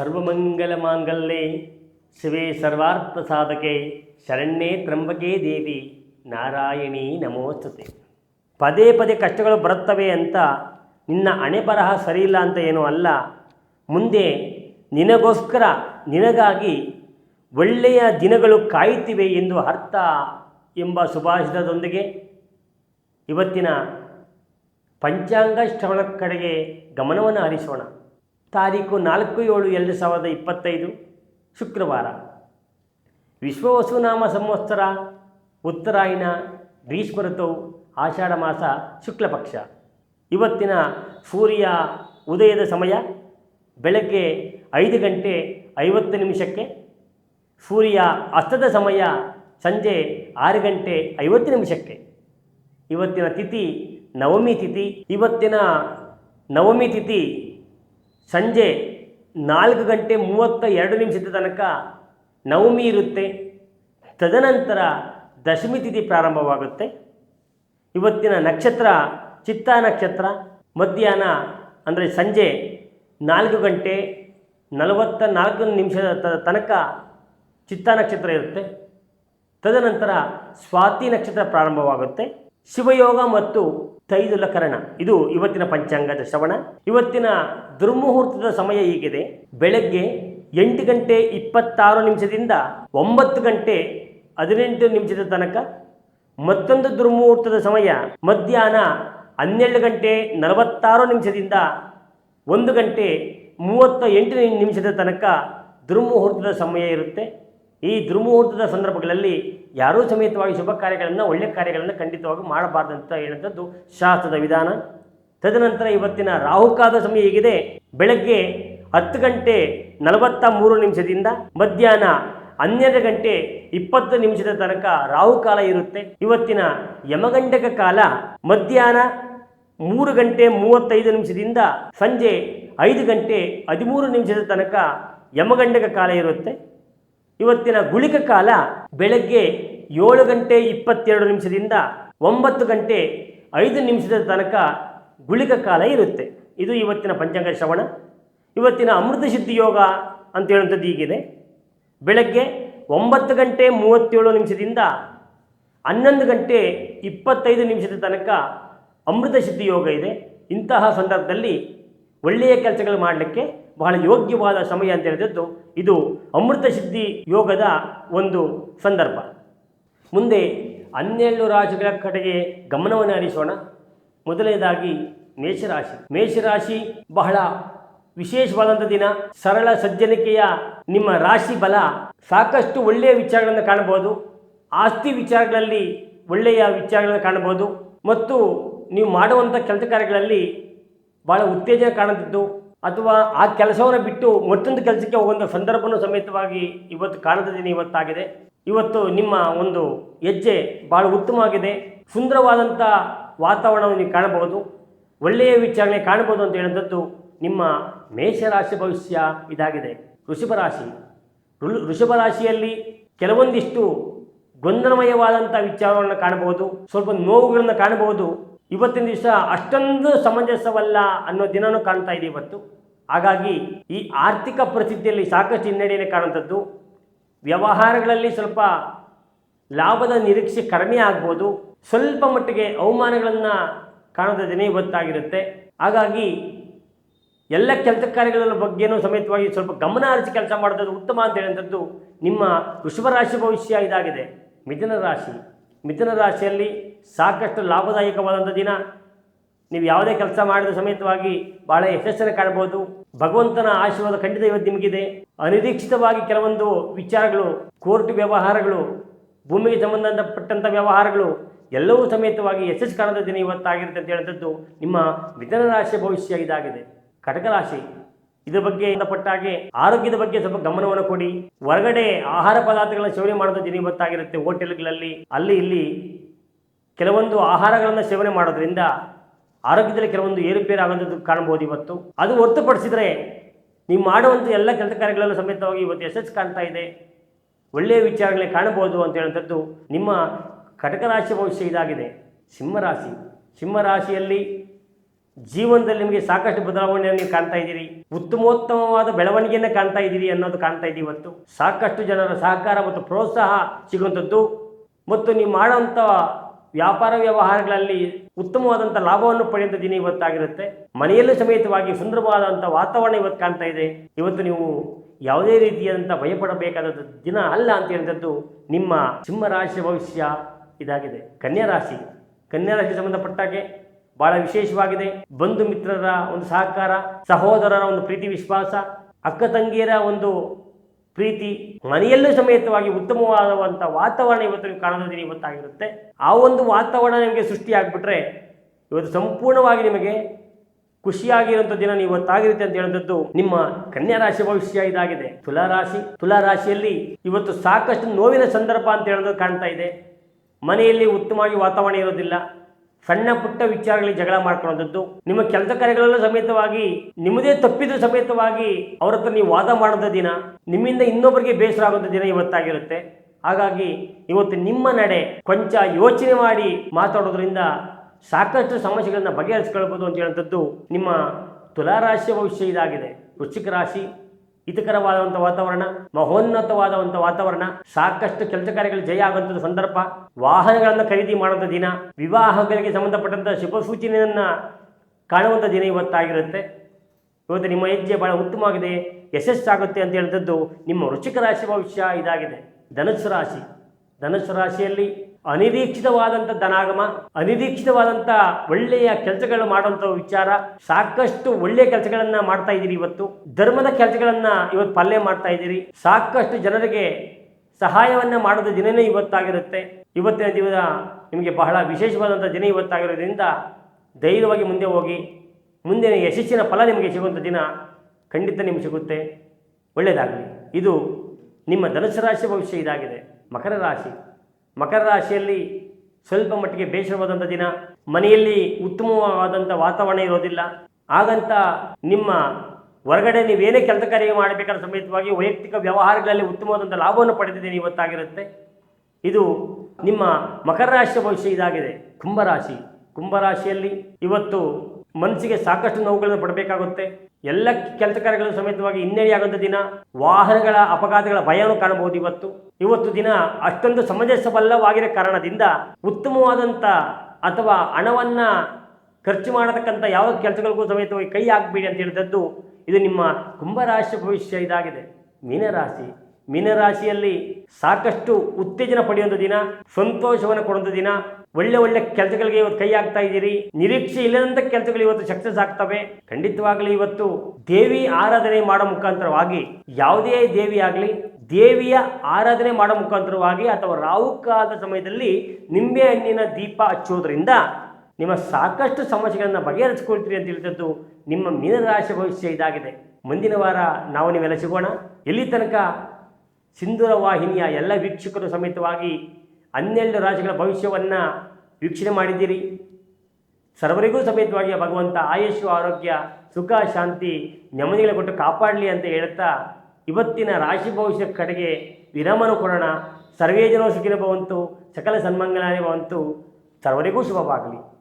ಸರ್ವಮಂಗಲ ಮಾಂಗಲ್ಯೆ ಶಿವೆ ಸರ್ವಾರ್ಥ ಸಾಧಕೆ ಶರಣ್ಯೇ ತ್ರಂಬಕೆ ದೇವಿ, ನಾರಾಯಣಿ ನಮೋಸ್ತುತೆ. ಪದೇ ಪದೇ ಕಷ್ಟಗಳು ಬರುತ್ತವೆ ಅಂತ ನಿನ್ನ ಹಣೆ ಬರಹ ಸರಿಯಿಲ್ಲ ಅಂತ ಏನೂ ಅಲ್ಲ. ಮುಂದೆ ನಿನಗೋಸ್ಕರ ನಿನಗಾಗಿ ಒಳ್ಳೆಯ ದಿನಗಳು ಕಾಯುತ್ತಿವೆ ಎಂದು ಅರ್ಥ ಎಂಬ ಸುಭಾಷಿತದೊಂದಿಗೆ ಇವತ್ತಿನ ಪಂಚಾಂಗ ಶ್ರವಣ ಕಡೆಗೆ ಗಮನವನ್ನು ಹರಿಸೋಣ. ತಾರೀಕು ನಾಲ್ಕು ಏಳು ಎರಡು ಸಾವಿರದ ಇಪ್ಪತ್ತೈದು ಶುಕ್ರವಾರ. ವಿಶ್ವವಸುನಾಮ ಸಂವತ್ಸರ, ಉತ್ತರಾಯಣ, ಗ್ರೀಷ್ಮ ಋತುವು ಆಷಾಢ ಮಾಸ ಶುಕ್ಲಪಕ್ಷ ಇವತ್ತಿನ ಸೂರ್ಯ ಉದಯದ ಸಮಯ ಬೆಳಗ್ಗೆ ಐದು ಗಂಟೆ ಐವತ್ತು ನಿಮಿಷಕ್ಕೆ, ಸೂರ್ಯ ಅಸ್ತದ ಸಮಯ ಸಂಜೆ ಆರು ಗಂಟೆ ಐವತ್ತು ನಿಮಿಷಕ್ಕೆ. ಇವತ್ತಿನ ತಿಥಿ ನವಮಿ ತಿಥಿ, ಇವತ್ತಿನ ನವಮಿ ತಿಥಿ ಸಂಜೆ ನಾಲ್ಕು ಗಂಟೆ ಮೂವತ್ತ ಎರಡು ನಿಮಿಷದ ತನಕ ನವಮಿ ಇರುತ್ತೆ. ತದನಂತರ ದಶಮಿ ತಿಥಿ ಪ್ರಾರಂಭವಾಗುತ್ತೆ. ಇವತ್ತಿನ ನಕ್ಷತ್ರ ಚಿತ್ತ ನಕ್ಷತ್ರ, ಮಧ್ಯಾಹ್ನ ಅಂದರೆ ಸಂಜೆ ನಾಲ್ಕು ಗಂಟೆ ನಲವತ್ತ ನಾಲ್ಕು ನಿಮಿಷದ ತನಕ ಚಿತ್ತ ನಕ್ಷತ್ರ ಇರುತ್ತೆ. ತದನಂತರ ಸ್ವಾತಿ ನಕ್ಷತ್ರ ಪ್ರಾರಂಭವಾಗುತ್ತೆ. ಶಿವಯೋಗ ಮತ್ತು ತೈದುಲ ಕರಣ. ಇದು ಇವತ್ತಿನ ಪಂಚಾಂಗದ ಶ್ರವಣ. ಇವತ್ತಿನ ದುರ್ಮುಹೂರ್ತದ ಸಮಯ ಹೀಗಿದೆ. ಬೆಳಗ್ಗೆ ಎಂಟು ಗಂಟೆ ಇಪ್ಪತ್ತಾರು ನಿಮಿಷದಿಂದ ಒಂಬತ್ತು ಗಂಟೆ ಹದಿನೆಂಟು ನಿಮಿಷದ ತನಕ ಮತ್ತೊಂದು ದುರ್ಮುಹೂರ್ತದ ಸಮಯ. ಮಧ್ಯಾಹ್ನ ಹನ್ನೆರಡು ಗಂಟೆ ನಲವತ್ತಾರು ನಿಮಿಷದಿಂದ ಒಂದು ಗಂಟೆ ಮೂವತ್ತ ಎಂಟು ನಿಮಿಷದ ತನಕ ದುರ್ಮುಹೂರ್ತದ ಸಮಯ ಇರುತ್ತೆ. ಈ ದುರ್ಮುಹೂರ್ತದ ಸಂದರ್ಭಗಳಲ್ಲಿ ಯಾರೂ ಸಮೇತವಾಗಿ ಶುಭ ಕಾರ್ಯಗಳನ್ನು ಒಳ್ಳೆಯ ಕಾರ್ಯಗಳನ್ನು ಖಂಡಿತವಾಗಿ ಮಾಡಬಾರ್ದಂತ ಅಂತ ಹೇಳುವಂಥದ್ದು ಶಾಸ್ತ್ರದ ವಿಧಾನ. ತದನಂತರ ಇವತ್ತಿನ ರಾಹುಕಾದ ಸಮಯ ಹೇಗಿದೆ. ಬೆಳಗ್ಗೆ ಹತ್ತು ಗಂಟೆ ನಲವತ್ತ ಮೂರು ನಿಮಿಷದಿಂದ ಮಧ್ಯಾಹ್ನ ಹನ್ನೆರಡು ಗಂಟೆ ಇಪ್ಪತ್ತು ನಿಮಿಷದ ತನಕ ರಾಹುಕಾಲ ಇರುತ್ತೆ. ಇವತ್ತಿನ ಯಮಗಂಡಕ ಕಾಲ ಮಧ್ಯಾಹ್ನ ಮೂರು ಗಂಟೆ ಮೂವತ್ತೈದು ನಿಮಿಷದಿಂದ ಸಂಜೆ ಐದು ಗಂಟೆ ಹದಿಮೂರು ನಿಮಿಷದ ತನಕ ಯಮಗಂಡಕ ಕಾಲ ಇರುತ್ತೆ. ಇವತ್ತಿನ ಗುಳಿಕ ಕಾಲ ಬೆಳಗ್ಗೆ ಏಳು ಗಂಟೆ ಇಪ್ಪತ್ತೆರಡು ನಿಮಿಷದಿಂದ ಒಂಬತ್ತು ಗಂಟೆ ಐದು ನಿಮಿಷದ ತನಕ ಗುಳಿಕ ಕಾಲ ಇರುತ್ತೆ. ಇದು ಇವತ್ತಿನ ಪಂಚಾಂಗ ಶ್ರವಣ. ಇವತ್ತಿನ ಅಮೃತ ಸಿದ್ಧಿ ಯೋಗ ಅಂತ ಹೇಳುವಂಥದ್ದು ಈಗಿದೆ ಬೆಳಗ್ಗೆ ಒಂಬತ್ತು ಗಂಟೆ ಮೂವತ್ತೇಳು ನಿಮಿಷದಿಂದ ಹನ್ನೊಂದು ಗಂಟೆ ಇಪ್ಪತ್ತೈದು ನಿಮಿಷದ ತನಕ ಅಮೃತ ಸಿದ್ಧಿ ಯೋಗ ಇದೆ. ಇಂತಹ ಸಂದರ್ಭದಲ್ಲಿ ಒಳ್ಳೆಯ ಕೆಲಸಗಳು ಮಾಡಲಿಕ್ಕೆ ಬಹಳ ಯೋಗ್ಯವಾದ ಸಮಯ ಅಂತ ಹೇಳಿದದ್ದು ಇದು ಅಮೃತ ಸಿದ್ಧಿ ಯೋಗದ ಒಂದು ಸಂದರ್ಭ. ಮುಂದೆ ಹನ್ನೆರಡು ರಾಶಿಗಳ ಕಡೆಗೆ ಗಮನವನ್ನು ಹರಿಸೋಣ. ಮೊದಲನೇದಾಗಿ ಮೇಷರಾಶಿ. ಮೇಷರಾಶಿ ಬಹಳ ವಿಶೇಷವಾದಂಥ ದಿನ. ಸರಳ ಸಜ್ಜನಿಕೆಯ ನಿಮ್ಮ ರಾಶಿ ಬಲ ಸಾಕಷ್ಟು ಒಳ್ಳೆಯ ವಿಚಾರಗಳನ್ನು ಕಾಣಬಹುದು. ಆಸ್ತಿ ವಿಚಾರಗಳಲ್ಲಿ ಒಳ್ಳೆಯ ವಿಚಾರಗಳನ್ನು ಕಾಣಬಹುದು. ಮತ್ತು ನೀವು ಮಾಡುವಂಥ ಕೆಲಸ ಕಾರ್ಯಗಳಲ್ಲಿ ಭಾಳ ಉತ್ತೇಜನ ಕಾಣುತ್ತಿದ್ದು ಅಥವಾ ಆ ಕೆಲಸವನ್ನು ಬಿಟ್ಟು ಮತ್ತೊಂದು ಕೆಲಸಕ್ಕೆ ಹೋಗುವಂಥ ಸಂದರ್ಭನೂ ಸಮೇತವಾಗಿ ಇವತ್ತು ಕಾಣದ ದಿನ ಇವತ್ತಾಗಿದೆ. ಇವತ್ತು ನಿಮ್ಮ ಒಂದು ಹೆಜ್ಜೆ ಭಾಳ ಉತ್ತಮವಾಗಿದೆ. ಸುಂದರವಾದಂಥ ವಾತಾವರಣವನ್ನು ನೀವು ಕಾಣಬಹುದು. ಒಳ್ಳೆಯ ವಿಚಾರಣೆ ಕಾಣಬಹುದು ಅಂತ ಹೇಳಿದದ್ದು ನಿಮ್ಮ ಮೇಷರಾಶಿ ಭವಿಷ್ಯ ಇದಾಗಿದೆ. ವೃಷಭ ರಾಶಿ. ವೃಷಭ ರಾಶಿಯಲ್ಲಿ ಕೆಲವೊಂದಿಷ್ಟು ಗೊಂದಲಮಯವಾದಂಥ ವಿಚಾರವನ್ನು ಕಾಣಬಹುದು. ಸ್ವಲ್ಪ ನೋವುಗಳನ್ನು ಕಾಣಬಹುದು. ಇವತ್ತಿನ ದಿವಸ ಅಷ್ಟೊಂದು ಸಮಂಜಸವಲ್ಲ ಅನ್ನೋ ದಿನನೂ ಕಾಣ್ತಾ ಇದೆ ಇವತ್ತು. ಹಾಗಾಗಿ ಈ ಆರ್ಥಿಕ ಪರಿಸ್ಥಿತಿಯಲ್ಲಿ ಸಾಕಷ್ಟು ಹಿನ್ನಡೆಯನ್ನು ಕಾಣುವಂಥದ್ದು. ವ್ಯವಹಾರಗಳಲ್ಲಿ ಸ್ವಲ್ಪ ಲಾಭದ ನಿರೀಕ್ಷೆ ಕಡಿಮೆ ಆಗ್ಬೋದು. ಸ್ವಲ್ಪ ಮಟ್ಟಿಗೆ ಅವಮಾನಗಳನ್ನು ಕಾಣದ ದಿನ ಇವತ್ತಾಗಿರುತ್ತೆ. ಹಾಗಾಗಿ ಎಲ್ಲ ಕೆಲಸ ಕಾರ್ಯಗಳ ಬಗ್ಗೆನೂ ಸಮೇತವಾಗಿ ಸ್ವಲ್ಪ ಗಮನ ಹರಿಸಿ ಕೆಲಸ ಮಾಡೋದು ಉತ್ತಮ ಅಂತ ಹೇಳುವಂಥದ್ದು ನಿಮ್ಮ ವೃಷಭ ರಾಶಿ ಭವಿಷ್ಯ ಇದಾಗಿದೆ. ಮಿಥುನ ರಾಶಿ. ಮಿಥುನ ರಾಶಿಯಲ್ಲಿ ಸಾಕಷ್ಟು ಲಾಭದಾಯಕವಾದಂಥ ದಿನ. ನೀವು ಯಾವುದೇ ಕೆಲಸ ಮಾಡಿದ ಸಮೇತವಾಗಿ ಬಹಳ ಯಶಸ್ಸನ್ನು ಕಾಣಬಹುದು. ಭಗವಂತನ ಆಶೀರ್ವಾದ ಖಂಡಿತ ಇವತ್ತು ನಿಮಗಿದೆ. ಅನಿರೀಕ್ಷಿತವಾಗಿ ಕೆಲವೊಂದು ವಿಚಾರಗಳು, ಕೋರ್ಟ್ ವ್ಯವಹಾರಗಳು, ಭೂಮಿಗೆ ಸಂಬಂಧಪಟ್ಟಂಥ ವ್ಯವಹಾರಗಳು, ಎಲ್ಲವೂ ಸಮೇತವಾಗಿ ಯಶಸ್ಸು ಕಾಣದ ದಿನ ಇವತ್ತಾಗಿರುತ್ತೆ ಅಂತ ಹೇಳಿದದ್ದು ನಿಮ್ಮ ಮಿಥುನ ರಾಶಿಯ ಭವಿಷ್ಯ ಇದಾಗಿದೆ. ಕಟಕ ರಾಶಿ. ಇದ್ರ ಬಗ್ಗೆ ಸಂಬಂಧಪಟ್ಟಾಗೆ ಆರೋಗ್ಯದ ಬಗ್ಗೆ ಸ್ವಲ್ಪ ಗಮನವನ್ನು ಕೊಡಿ. ಹೊರಗಡೆ ಆಹಾರ ಪದಾರ್ಥಗಳನ್ನ ಸೇವನೆ ಮಾಡೋದು ದಿನ ಇವತ್ತಾಗಿರುತ್ತೆ ಹೋಟೆಲ್ಗಳಲ್ಲಿ ಅಲ್ಲಿ ಇಲ್ಲಿ ಕೆಲವೊಂದು ಆಹಾರಗಳನ್ನು ಸೇವನೆ ಮಾಡೋದ್ರಿಂದ ಆರೋಗ್ಯದಲ್ಲಿ ಕೆಲವೊಂದು ಏರುಪೇರು ಆಗೋದು ಕಾಣಬಹುದು ಇವತ್ತು. ಅದು ಹೊರತುಪಡಿಸಿದರೆ ನೀವು ಮಾಡುವಂಥ ಎಲ್ಲ ಕೆಲಸ ಕಾರ್ಯಗಳಲ್ಲೂ ಸಮೇತವಾಗಿ ಇವತ್ತು ಯಶಸ್ಸು ಕಾಣ್ತಾ ಇದೆ. ಒಳ್ಳೆಯ ವಿಚಾರಗಳೇ ಕಾಣಬಹುದು ಅಂತ ಹೇಳುವಂಥದ್ದು ನಿಮ್ಮ ಕಟಕ ರಾಶಿ ಭವಿಷ್ಯ ಇದಾಗಿದೆ. ಸಿಂಹರಾಶಿ. ಸಿಂಹರಾಶಿಯಲ್ಲಿ ಜೀವನದಲ್ಲಿ ನಿಮಗೆ ಸಾಕಷ್ಟು ಬದಲಾವಣೆಯನ್ನು ನೀವು ಕಾಣ್ತಾ ಇದ್ದೀರಿ. ಉತ್ತಮೋತ್ತಮವಾದ ಬೆಳವಣಿಗೆಯನ್ನು ಕಾಣ್ತಾ ಇದ್ದೀರಿ ಅನ್ನೋದು ಕಾಣ್ತಾ ಇದ್ದೀವಿ ಇವತ್ತು. ಸಾಕಷ್ಟು ಜನರ ಸಹಕಾರ ಮತ್ತು ಪ್ರೋತ್ಸಾಹ ಸಿಗುವಂಥದ್ದು ಮತ್ತು ನೀವು ಮಾಡುವಂಥ ವ್ಯಾಪಾರ ವ್ಯವಹಾರಗಳಲ್ಲಿ ಉತ್ತಮವಾದಂಥ ಲಾಭವನ್ನು ಪಡೆಯುವಂಥ ದಿನ ಇವತ್ತಾಗಿರುತ್ತೆ. ಮನೆಯಲ್ಲೂ ಸಮೇತವಾಗಿ ಸುಂದರವಾದಂಥ ವಾತಾವರಣ ಇವತ್ತು ಕಾಣ್ತಾ ಇದೆ. ಇವತ್ತು ನೀವು ಯಾವುದೇ ರೀತಿಯಾದಂಥ ಭಯಪಡಬೇಕಾದ ದಿನ ಅಲ್ಲ ಅಂತ ಹೇಳಿದದ್ದು ನಿಮ್ಮ ಸಿಂಹರಾಶಿ ಭವಿಷ್ಯ ಇದಾಗಿದೆ. ಕನ್ಯಾ ರಾಶಿ. ಕನ್ಯಾ ರಾಶಿಗೆ ಸಂಬಂಧಪಟ್ಟಾಗೆ ಬಹಳ ವಿಶೇಷವಾಗಿದೆ. ಬಂಧು ಮಿತ್ರರ ಒಂದು ಸಹಕಾರ, ಸಹೋದರರ ಒಂದು ಪ್ರೀತಿ ವಿಶ್ವಾಸ, ಅಕ್ಕ ತಂಗಿಯರ ಒಂದು ಪ್ರೀತಿ, ಮನೆಯಲ್ಲೂ ಸಮೇತವಾಗಿ ಉತ್ತಮವಾದಂಥ ವಾತಾವರಣ ಇವತ್ತು ನೀವು ಇವತ್ತಾಗಿರುತ್ತೆ. ಆ ಒಂದು ವಾತಾವರಣ ನಿಮಗೆ ಸೃಷ್ಟಿಯಾಗ್ಬಿಟ್ರೆ ಇವತ್ತು ಸಂಪೂರ್ಣವಾಗಿ ನಿಮಗೆ ಖುಷಿಯಾಗಿರುವಂಥ ದಿನ ನೀವು ಇವತ್ತಾಗಿರುತ್ತೆ ಅಂತ ಹೇಳಿದದ್ದು ನಿಮ್ಮ ಕನ್ಯಾ ರಾಶಿ ಭವಿಷ್ಯ ಇದಾಗಿದೆ. ತುಲಾ ರಾಶಿ ತುಲಾ ರಾಶಿಯಲ್ಲಿ ಇವತ್ತು ಸಾಕಷ್ಟು ನೋವಿನ ಸಂದರ್ಭ ಅಂತ ಹೇಳೋದು ಕಾಣ್ತಾ ಇದೆ. ಮನೆಯಲ್ಲಿ ಉತ್ತಮವಾಗಿ ವಾತಾವರಣ ಇರೋದಿಲ್ಲ. ಸಣ್ಣ ಪುಟ್ಟ ವಿಚಾರಗಳಿಗೆ ಜಗಳ ಮಾಡ್ಕೊಳ್ಳೋದದ್ದು. ನಿಮ್ಮ ಕೆಲಸ ಕಾರ್ಯಗಳಲ್ಲೂ ಸಮೇತವಾಗಿ, ನಿಮ್ಮದೇ ತಪ್ಪಿದ್ರು ಸಮೇತವಾಗಿ ಅವ್ರ ಹತ್ರ ನೀವು ವಾದ ಮಾಡೋದ ದಿನ, ನಿಮ್ಮಿಂದ ಇನ್ನೊಬ್ಬರಿಗೆ ಬೇಸರ ಆಗುವಂಥ ದಿನ ಇವತ್ತಾಗಿರುತ್ತೆ. ಹಾಗಾಗಿ ಇವತ್ತು ನಿಮ್ಮ ನಡೆ ಕೊಂಚ ಯೋಚನೆ ಮಾಡಿ ಮಾತಾಡೋದ್ರಿಂದ ಸಾಕಷ್ಟು ಸಮಸ್ಯೆಗಳನ್ನು ಬಗೆಹರಿಸ್ಕೊಳ್ಬೋದು ಅಂತ ಹೇಳುವಂಥದ್ದು ನಿಮ್ಮ ತುಲಾರಾಶಿಯ ಭವಿಷ್ಯ ಇದಾಗಿದೆ. ವೃಶ್ಚಿಕ ರಾಶಿ ಹಿತಕರವಾದಂಥ ವಾತಾವರಣ ಮಹೋನ್ನತವಾದಂಥ ವಾತಾವರಣ, ಸಾಕಷ್ಟು ಕೆಲಸ ಕಾರ್ಯಗಳು ಜಯ ಆಗುವಂಥ ಸಂದರ್ಭ, ವಾಹನಗಳನ್ನು ಖರೀದಿ ಮಾಡುವಂಥ ದಿನ, ವಿವಾಹಗಳಿಗೆ ಸಂಬಂಧಪಟ್ಟಂಥ ಶುಭ ಸೂಚನೆಯನ್ನು ಕಾಣುವಂಥ ದಿನ ಇವತ್ತಾಗಿರುತ್ತೆ. ಇವತ್ತು ನಿಮ್ಮ ಹೆಜ್ಜೆ ಬಹಳ ಉತ್ತಮವಾಗಿದೆ, ಯಶಸ್ಸಾಗುತ್ತೆ ಅಂತ ಹೇಳಿದದ್ದು ನಿಮ್ಮ ವೃಶ್ಚಿಕ ರಾಶಿ ಭವಿಷ್ಯ ಇದಾಗಿದೆ. ಧನುಸ್ಸು ರಾಶಿ. ಧನುಸ್ಸು ರಾಶಿಯಲ್ಲಿ ಅನಿರೀಕ್ಷಿತವಾದಂಥ ಧನಾಗಮ ಅನಿರೀಕ್ಷಿತವಾದಂಥ ಒಳ್ಳೆಯ ಕೆಲಸಗಳು ಮಾಡುವಂಥ ವಿಚಾರ, ಸಾಕಷ್ಟು ಒಳ್ಳೆಯ ಕೆಲಸಗಳನ್ನ ಮಾಡ್ತಾ ಇದ್ದೀರಿ ಇವತ್ತು. ಧರ್ಮದ ಕೆಲಸಗಳನ್ನ ಇವತ್ತು ಪಾಲನೆ ಮಾಡ್ತಾ ಇದ್ದೀರಿ. ಸಾಕಷ್ಟು ಜನರಿಗೆ ಸಹಾಯವನ್ನ ಮಾಡುವ ದಿನನೇ ಇವತ್ತಾಗಿರುತ್ತೆ. ಇವತ್ತಿನ ದಿವಸ ನಿಮಗೆ ಬಹಳ ವಿಶೇಷವಾದಂಥ ದಿನ ಇವತ್ತಾಗಿರೋದ್ರಿಂದ ಧೈರ್ಯವಾಗಿ ಮುಂದೆ ಹೋಗಿ, ಮುಂದಿನ ಯಶಸ್ಸಿನ ಫಲ ನಿಮಗೆ ಸಿಗುವಂಥ ದಿನ ಖಂಡಿತ ನಿಮಗೆ ಸಿಗುತ್ತೆ. ಒಳ್ಳೆಯದಾಗಲಿ. ಇದು ನಿಮ್ಮ ಧನುಸು ರಾಶಿ ಭವಿಷ್ಯ ಇದಾಗಿದೆ. ಮಕರ ರಾಶಿ. ಮಕರ ರಾಶಿಯಲ್ಲಿ ಸ್ವಲ್ಪ ಮಟ್ಟಿಗೆ ಬೇಸರವಾದಂಥ ದಿನ, ಮನೆಯಲ್ಲಿ ಉತ್ತಮವಾದಂಥ ವಾತಾವರಣ ಇರೋದಿಲ್ಲ. ಹಾಗಂತ ನಿಮ್ಮ ಹೊರಗಡೆ ನೀವೇನೇ ಕೆಲಸ ಕಾರ್ಯ ಮಾಡಬೇಕಾದ ಸಮೇತವಾಗಿ ವೈಯಕ್ತಿಕ ವ್ಯವಹಾರಗಳಲ್ಲಿ ಉತ್ತಮವಾದಂಥ ಲಾಭವನ್ನು ಪಡೆದಿದ್ದೀನಿ ಇವತ್ತಾಗಿರುತ್ತೆ ಇದು ನಿಮ್ಮ ಮಕರ ರಾಶಿಯ ಭವಿಷ್ಯ ಇದಾಗಿದೆ. ಕುಂಭರಾಶಿ ಕುಂಭರಾಶಿಯಲ್ಲಿ ಇವತ್ತು ಮನಸ್ಸಿಗೆ ಸಾಕಷ್ಟು ನೋವುಗಳನ್ನು ಪಡಬೇಕಾಗುತ್ತೆ. ಎಲ್ಲ ಕೆಲಸ ಕಾರ್ಯಗಳನ್ನು ಸಮೇತವಾಗಿ ಹಿನ್ನಡೆಯಾಗುವಂಥ ದಿನ, ವಾಹನಗಳ ಅಪಘಾತಗಳ ಭಯವನ್ನು ಕಾಣಬಹುದು ಇವತ್ತು. ಇವತ್ತು ದಿನ ಅಷ್ಟೊಂದು ಸಮಂಜಸಬಲ್ಲವಾಗಿರೋ ಕಾರಣದಿಂದ ಉತ್ತಮವಾದಂಥ ಅಥವಾ ಹಣವನ್ನು ಖರ್ಚು ಮಾಡತಕ್ಕಂಥ ಯಾವ ಕೆಲಸಗಳಿಗೂ ಸಮೇತವಾಗಿ ಕೈ ಹಾಕಬೇಡಿ ಅಂತ ಹೇಳಿದದ್ದು ಇದು ನಿಮ್ಮ ಕುಂಭರಾಶಿ ಭವಿಷ್ಯ ಇದಾಗಿದೆ. ಮೀನರಾಶಿ ಮೀನರಾಶಿಯಲ್ಲಿ ಸಾಕಷ್ಟು ಉತ್ತೇಜನ ಪಡೆಯುವಂಥ ದಿನ, ಸಂತೋಷವನ್ನು ಕೊಡುವಂಥ ದಿನ, ಒಳ್ಳೆ ಒಳ್ಳೆ ಕೆಲಸಗಳಿಗೆ ಇವತ್ತು ಕೈ ಹಾಕ್ತಾ ಇದ್ದೀರಿ. ನಿರೀಕ್ಷೆ ಇಲ್ಲದಂಥ ಕೆಲಸಗಳು ಇವತ್ತು ಸಕ್ಸಸ್ ಆಗ್ತವೆ. ಖಂಡಿತವಾಗಲಿ ಇವತ್ತು ದೇವಿ ಆರಾಧನೆ ಮಾಡೋ ಮುಖಾಂತರವಾಗಿ, ಯಾವುದೇ ದೇವಿ ಆಗಲಿ, ದೇವಿಯ ಆರಾಧನೆ ಮಾಡೋ ಮುಖಾಂತರವಾಗಿ ಅಥವಾ ರಾಹುಕಾಲದ ಸಮಯದಲ್ಲಿ ನಿಂಬೆ ಹಣ್ಣಿನ ದೀಪ ಹಚ್ಚೋದ್ರಿಂದ ನಿಮ್ಮ ಸಾಕಷ್ಟು ಸಮಸ್ಯೆಗಳನ್ನು ಬಗೆಹರಿಸ್ಕೊಳ್ತೀರಿ ಅಂತ ಹೇಳಿದ್ದು ನಿಮ್ಮ ಮೀನರಾಶಿ ಭವಿಷ್ಯ ಇದಾಗಿದೆ. ಮುಂದಿನ ವಾರ ನಾವು ನೀವೆಲ್ಲ ಸಿಗೋಣ. ಎಲ್ಲಿ ತನಕ ಸಿಂಧೂರ ವಾಹಿನಿಯ ಎಲ್ಲ ವೀಕ್ಷಕರು ಸಮೇತವಾಗಿ ಹನ್ನೆರಡು ರಾಜ್ಯಗಳ ಭವಿಷ್ಯವನ್ನು ವೀಕ್ಷಣೆ ಮಾಡಿದ್ದೀರಿ. ಸರ್ವರಿಗೂ ಸಮೇತವಾಗಿ ಭಗವಂತ ಆಯುಷು ಆರೋಗ್ಯ, ಸುಖ, ಶಾಂತಿ, ನೆಮ್ಮದಿಗಳ ಕೊಟ್ಟು ಕಾಪಾಡಲಿ ಅಂತ ಹೇಳುತ್ತಾ ಇವತ್ತಿನ ರಾಶಿ ಭವಿಷ್ಯ ಕಡೆಗೆ ವಿರಾಮನು ಕೊಡೋಣ. ಸರ್ವೇ ಜನ ಸುಖಿನ ಭವಂತು, ಸಕಲ ಸನ್ಮಂಗಲಾನೇ ಭವಂತು. ಸರ್ವರಿಗೂ ಶುಭವಾಗಲಿ.